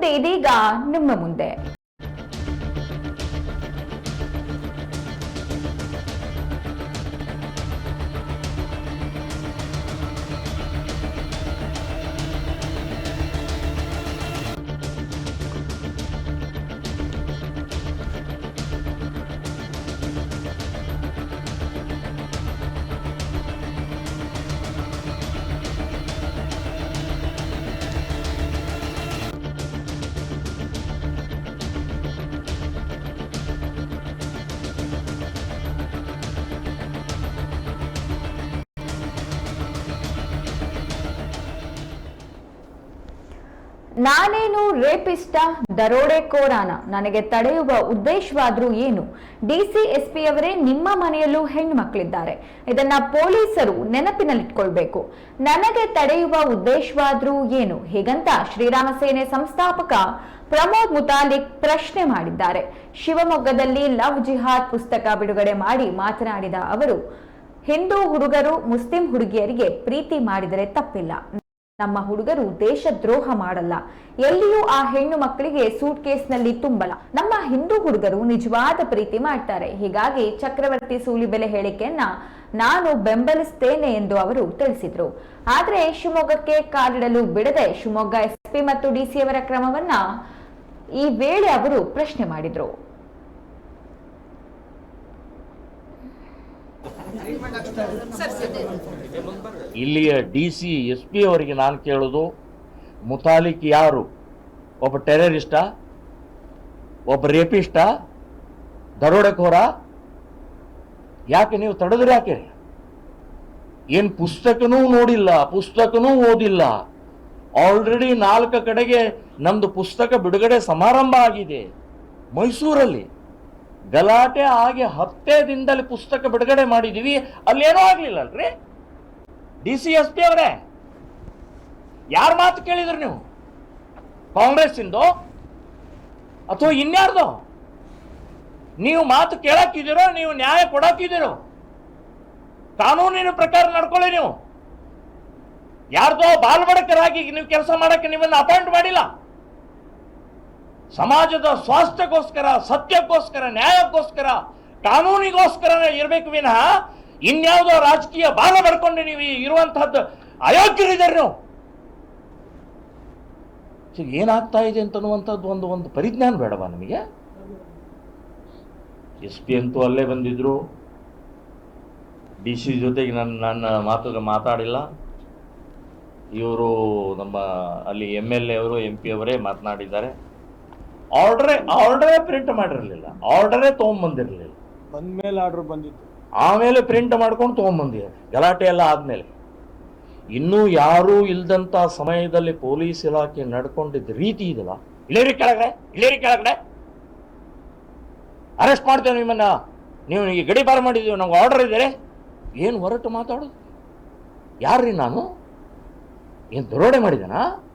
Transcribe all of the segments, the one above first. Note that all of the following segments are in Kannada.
ಸುದ್ದಿ ಇದೀಗ ನಿಮ್ಮ ಮುಂದೆ. ನಾನೇನು ರೇಪಿಸ್ಟ ದರೋಡೆಕೋರಾನ ನನಗೆ ತಡೆಯುವ ಉದ್ದೇಶವಾದ್ರೂ ಏನು? ಡಿಸಿ ಎಸ್ಪಿ ಅವರೇ ನಿಮ್ಮ ಮನೆಯಲ್ಲೂ ಹೆಣ್ಣು ಮಕ್ಕಳಿದ್ದಾರೆ ಇದನ್ನ ಪೊಲೀಸರು ನೆನಪಿನಲ್ಲಿಟ್ಕೊಳ್ಬೇಕು. ನನಗೆ ತಡೆಯುವ ಉದ್ದೇಶವಾದ್ರೂ ಏನು? ಹೀಗಂತ ಶ್ರೀರಾಮ ಸೇನೆ ಸಂಸ್ಥಾಪಕ ಪ್ರಮೋದ್ ಮುತಾಲಿಕ್ ಪ್ರಶ್ನೆ ಮಾಡಿದ್ದಾರೆ. ಶಿವಮೊಗ್ಗದಲ್ಲಿ ಲವ್ ಜಿಹಾದ್ ಪುಸ್ತಕ ಬಿಡುಗಡೆ ಮಾಡಿ ಮಾತನಾಡಿದ ಅವರು, ಹಿಂದೂ ಹುಡುಗರು ಮುಸ್ಲಿಂ ಹುಡುಗಿಯರಿಗೆ ಪ್ರೀತಿ ಮಾಡಿದರೆ ತಪ್ಪಿಲ್ಲ. ನಮ್ಮ ಹುಡುಗರು ದೇಶದ್ರೋಹ ಮಾಡಲ್ಲ. ಎಲ್ಲಿಯೂ ಆ ಹೆಣ್ಣು ಮಕ್ಕಳಿಗೆ ಸೂಟ್ ಕೇಸ್ನಲ್ಲಿ ತುಂಬಲ್ಲ. ನಮ್ಮ ಹಿಂದೂ ಹುಡುಗರು ನಿಜವಾದ ಪ್ರೀತಿ ಮಾಡ್ತಾರೆ. ಹೀಗಾಗಿ ಚಕ್ರವರ್ತಿ ಸೂಲಿಬೆಲೆ ಹೇಳಿಕೆಯನ್ನ ನಾನು ಬೆಂಬಲಿಸ್ತೇನೆ ಎಂದು ಅವರು ತಿಳಿಸಿದ್ರು. ಆದ್ರೆ ಶಿವಮೊಗ್ಗಕ್ಕೆ ಕಾಲಿಡಲು ಬಿಡದೆ ಶಿವಮೊಗ್ಗ ಎಸ್ಪಿ ಮತ್ತು ಡಿಸಿ ಅವರ ಕ್ರಮವನ್ನ ಈ ವೇಳೆ ಅವರು ಪ್ರಶ್ನೆ ಮಾಡಿದ್ರು. ಇಲ್ಲಿಯ ಡಿ ಸಿ, ಎಸ್ ಪಿ ಅವರಿಗೆ ನಾನು ಕೇಳೋದು, ಮುತಾಲಿಕ್ ಯಾರು? ಒಬ್ಬ ಟೆರರಿಸ್ಟ, ಒಬ್ಬ ರೇಪಿಸ್ಟ, ದರೋಡೆಕೋರ? ಯಾಕೆ ನೀವು ತಡೆದ್ರೆ ಯಾಕೆ? ಏನ್ ಪುಸ್ತಕನೂ ನೋಡಿಲ್ಲ, ಪುಸ್ತಕನೂ ಓದಿಲ್ಲ. ಆಲ್ರೆಡಿ ನಾಲ್ಕು ಕಡೆಗೆ ನಮ್ದು ಪುಸ್ತಕ ಬಿಡುಗಡೆ ಸಮಾರಂಭ ಆಗಿದೆ ಮೈಸೂರಲ್ಲಿ. ಗಲಾಟೆ ಆಗಿ ಹತ್ತೇ ದಿನದಲ್ಲಿ ಪುಸ್ತಕ ಬಿಡುಗಡೆ ಮಾಡಿದೀವಿ ಏನೂ ಆಗಲಿಲ್ಲ ಅಲ್ರಿ? ಡಿ ಸಿ ಎಸ್ ಪಿ ಅವರೇ, ಯಾರ ಮಾತು ಕೇಳಿದ್ರಿ ನೀವು? ಕಾಂಗ್ರೆಸ್ ಇಂದು ಅಥವಾ ಇನ್ಯಾರ್ದು? ನೀವು ಮಾತು ಕೇಳಕ್ಕಿದ್ದೀರೋ, ನೀವು ನ್ಯಾಯ ಕೊಡಕ್ಕಿದ್ದೀರೋ? ಕಾನೂನಿನ ಪ್ರಕಾರ ನಡ್ಕೊಳ್ಳಿ ನೀವು. ಯಾರ್ದೋ ಬಾಲ್ಬಡಕರಾಗಿ ನೀವು ಕೆಲಸ ಮಾಡಕ್ಕೆ ನಿಮ್ಮನ್ನು ಅಪಾಯಿಂಟ್ ಮಾಡಿಲ್ಲ. ಸಮಾಜದ ಸ್ವಾಸ್ಥ್ಯಕ್ಕೋಸ್ಕರ, ಸತ್ಯಕ್ಕೋಸ್ಕರ, ನ್ಯಾಯಕ್ಕೋಸ್ಕರ ಕಾನೂನಿಗೋಸ್ಕರ ಇರಬೇಕು ವಿನಃ ಇನ್ಯಾವುದೋ ರಾಜಕೀಯ ಬಾಲ ಬರ್ಕೊಂಡು ನೀವು ಇರುವಂತಹದ್ದು ಅಯೋಗ್ಯರಿದ್ದಾರೆ ನೀವು. ಏನಾಗ್ತಾ ಇದೆ ಅಂತನ್ನುವಂಥದ್ದು ಒಂದು ಒಂದು ಪರಿಜ್ಞಾನ ಬೇಡವಾ ನಮಗೆ? ಎಸ್ ಪಿ ಅಂತೂ ಅಲ್ಲೇ ಬಂದಿದ್ರು. ಡಿ ಸಿ ಜೊತೆಗೆ ನನ್ನ ನನ್ನ ಮಾತು ಮಾತಾಡಿಲ್ಲ. ಇವರು ನಮ್ಮ ಅಲ್ಲಿ ಎಂ ಎಲ್ ಎ ಅವರು, ಎಂ ಪಿ ಅವರೇ ಮಾತನಾಡಿದ್ದಾರೆ. ಆರ್ಡರೇ ಆರ್ಡರೇ ಪ್ರಿಂಟ್ ಮಾಡಿರಲಿಲ್ಲ. ಆರ್ಡರೇ ತೊಗೊಂಬಂದಿರಲಿಲ್ಲ. ಬಂದ್ಮೇಲೆ ಆರ್ಡರ್ ಬಂದಿತ್ತು. ಆಮೇಲೆ ಪ್ರಿಂಟ್ ಮಾಡ್ಕೊಂಡು ತೊಗೊಂಬಂದಿದ್ದಾರೆ ಗಲಾಟೆ ಎಲ್ಲ ಆದ್ಮೇಲೆ. ಇನ್ನೂ ಯಾರೂ ಇಲ್ದಂತ ಸಮಯದಲ್ಲಿ ಪೊಲೀಸ್ ಇಲಾಖೆ ನಡ್ಕೊಂಡಿದ್ದ ರೀತಿ ಇದಲ್ಲ. ಇಳೇರಿ ಕೆಳಗಡೆ ಇಳೇರಿ ಕೆಳಗಡೆ. ಅರೆಸ್ಟ್ ಮಾಡ್ತೇವೆ ನಿಮ್ಮನ್ನ. ನೀವು ಈಗ ಗಡಿ ಬಾರ್ ಮಾಡಿದ್ದೀವಿ ನಮ್ಗೆ ಆರ್ಡರ್ ಇದೆ ಏನು ಹೊರಟು ಮಾತಾಡೋದು? ಯಾರ್ರಿ ನಾನು? ಏನು ದರೋಡೆ ಮಾಡಿದನಾ?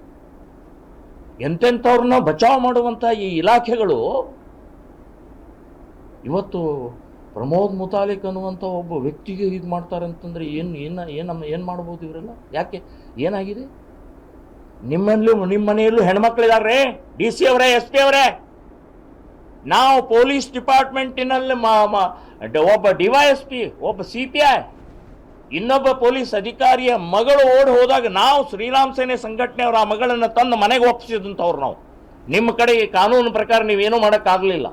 ಎಂತೆಂಥವ್ರನ್ನ ಬಚಾವ್ ಮಾಡುವಂಥ ಈ ಇಲಾಖೆಗಳು ಇವತ್ತು ಪ್ರಮೋದ್ ಮುತಾಲಿಕ್ ಅನ್ನುವಂಥ ಒಬ್ಬ ವ್ಯಕ್ತಿಗೆ ಇದು ಮಾಡ್ತಾರೆ ಅಂತಂದರೆ ಏನು ಏನು ಏನು ನಮ್ಮ ಏನು ಮಾಡ್ಬೋದು ಇವರೆಲ್ಲ? ಯಾಕೆ? ಏನಾಗಿದೆ? ನಿಮ್ಮಲ್ಲೂ ನಿಮ್ಮ ಮನೆಯಲ್ಲೂ ಹೆಣ್ಮಕ್ಳಿದಾರ್ರೆ? ಡಿ ಸಿ ಅವರೇ, ಎಸ್ ಪಿ ಅವರೇ? ನಾವು ಪೊಲೀಸ್ ಡಿಪಾರ್ಟ್ಮೆಂಟಿನಲ್ಲಿ ಒಬ್ಬ ಡಿ ಒಬ್ಬ ಎಸ್ ಪಿ, ಒಬ್ಬ ಸಿ ಪಿ ಐ. ಇನ್ನೊಬ್ಬ ಪೊಲೀಸ್ ಅಧಿಕಾರಿಯ ಮಗಳು ಓಡಿ ಹೋದಾಗ ನಾವು ಶ್ರೀರಾಮ್ ಸೇನೆ ಸಂಘಟನೆಯವರು ಆ ಮಗಳನ್ನು ತಂದು ಮನೆಗೆ ಒಪ್ಪಿಸಿದಂಥವ್ರು ನಾವು. ನಿಮ್ಮ ಕಡೆ ಈ ಕಾನೂನು ಪ್ರಕಾರ ನೀವೇನೂ ಮಾಡೋಕ್ಕಾಗಲಿಲ್ಲ.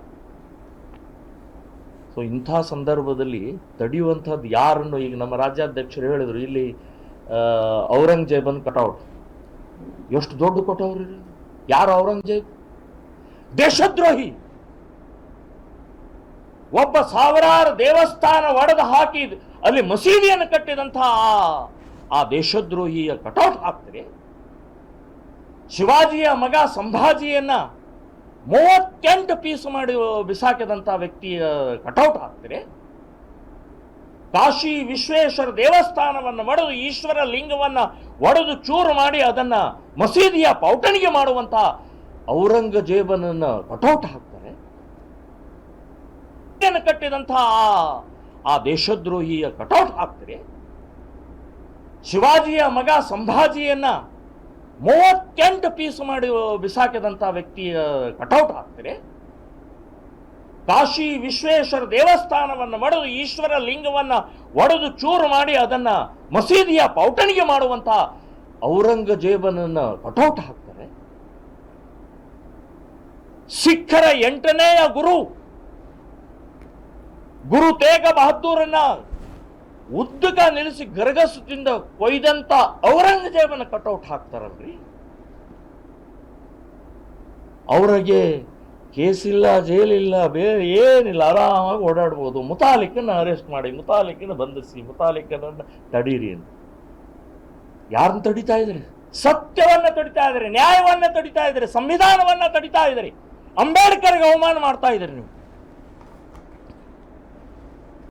ಸೊ ಇಂಥ ಸಂದರ್ಭದಲ್ಲಿ ತಡೆಯುವಂಥದ್ದು ಯಾರನ್ನು ಈಗ ನಮ್ಮ ರಾಜ್ಯಾಧ್ಯಕ್ಷರು ಹೇಳಿದ್ರು, ಇಲ್ಲಿ ಔರಂಗಜೇಬ್ ಔರಂಗಜೇಬನ್ ಕಟೌಟ್. ಎಷ್ಟು ದೊಡ್ಡ ಕೊಟ್ಟವ್ರಿ ಯಾರು ಔರಂಗಜೇಬ್? ದೇಶದ್ರೋಹಿ. ಒಬ್ಬ ಸಾವಿರಾರು ದೇವಸ್ಥಾನ ಒಡೆದು ಹಾಕಿ ಅಲ್ಲಿ ಮಸೀದಿಯನ್ನು ಕಟ್ಟಿದಂತಹ ಆ- ದೇಶದ್ರೋಹಿಯ ಕಟೌಟ್ ಆಗ್ತದೆ. ಶಿವಾಜಿಯ ಮಗ ಸಂಭಾಜಿಯನ್ನ ಮೂವತ್ತೆಂಟು ಪೀಸ್ ಮಾಡಿ ಬಿಸಾಕಿದಂಥ ವ್ಯಕ್ತಿಯ ಕಟೌಟ್ ಆಗ್ತದೆ. ಕಾಶಿ ವಿಶ್ವೇಶ್ವರ ದೇವಸ್ಥಾನವನ್ನು ಒಡೆದು ಈಶ್ವರ ಲಿಂಗವನ್ನ ಒಡೆದು ಚೂರು ಮಾಡಿ ಅದನ್ನ ಮಸೀದಿಯ ಪೌಟಣಿಗೆ ಮಾಡುವಂತಹ ಔರಂಗಜೇಬನನ್ನ ಕಟೌಟ್ ಹಾಕ್ತಾರೆ. ಕಟ್ಟಿದಂತಹ ಆ- ದೇಶದ್ರೋಹಿಯ ಕಟೌಟ್ ಹಾಕ್ತಾರೆ ಶಿವಾಜಿಯ ಮಗ ಸಂಭಾಜಿಯನ್ನ ಮೂವತ್ತೆಂಟು ಪೀಸ್ ಮಾಡಿ ಬಿಸಾಕಿದಂಥ ವ್ಯಕ್ತಿಯ ಕಟೌಟ್ ಹಾಕ್ತಾರೆ ಕಾಶಿ ವಿಶ್ವೇಶ್ವರ ದೇವಸ್ಥಾನವನ್ನು ಒಡೆದು ಈಶ್ವರ ಲಿಂಗವನ್ನ ಒಡೆದು ಚೂರು ಮಾಡಿ ಅದನ್ನ ಮಸೀದಿಯ ಪೌಟಣಿಗೆ ಮಾಡುವಂಥ ಔರಂಗಜೇಬನನ್ನ ಕಟೌಟ್ ಹಾಕ್ತಾರೆ. ಸಿಖ್ಖರ ಎಂಟನೆಯ ಗುರು ಗುರು ತೇಗ ಬಹದ್ದೂರನ್ನ ಉದ್ದಕ ನಿಲ್ಲಿಸಿ ಗರಗಸದಿಂದ ಕೊಯ್ದಂತ ಔರಂಗಜೇಬನ ಕಟೌಟ್ ಹಾಕ್ತಾರಲ್ರಿ? ಅವರಿಗೆ ಕೇಸಿಲ್ಲ, ಜೈಲಿಲ್ಲ, ಬೇರೆ ಏನಿಲ್ಲ, ಆರಾಮಾಗಿ ಓಡಾಡ್ಬೋದು. ಮುತಾಲಿಕನ ಅರೆಸ್ಟ್ ಮಾಡಿ ಮುತಾಲಿಕನ ಬಂಧಿಸಿ ಮುತಾಲಿಕನ ತಡೀರಿ ಅಂತ. ಯಾರನ್ನ ತಡಿತಾ ಇದ್ರಿ? ಸತ್ಯವನ್ನ ತಡಿತಾ ಇದ್ರಿ, ನ್ಯಾಯವನ್ನ ತಡಿತಾ ಇದ್ರಿ, ಸಂವಿಧಾನವನ್ನ ತಡಿತಾ ಇದ್ರಿ. ಅಂಬೇಡ್ಕರ್ಗೆ ಅವಮಾನ ಮಾಡ್ತಾ ಇದ್ರಿ ನೀವು.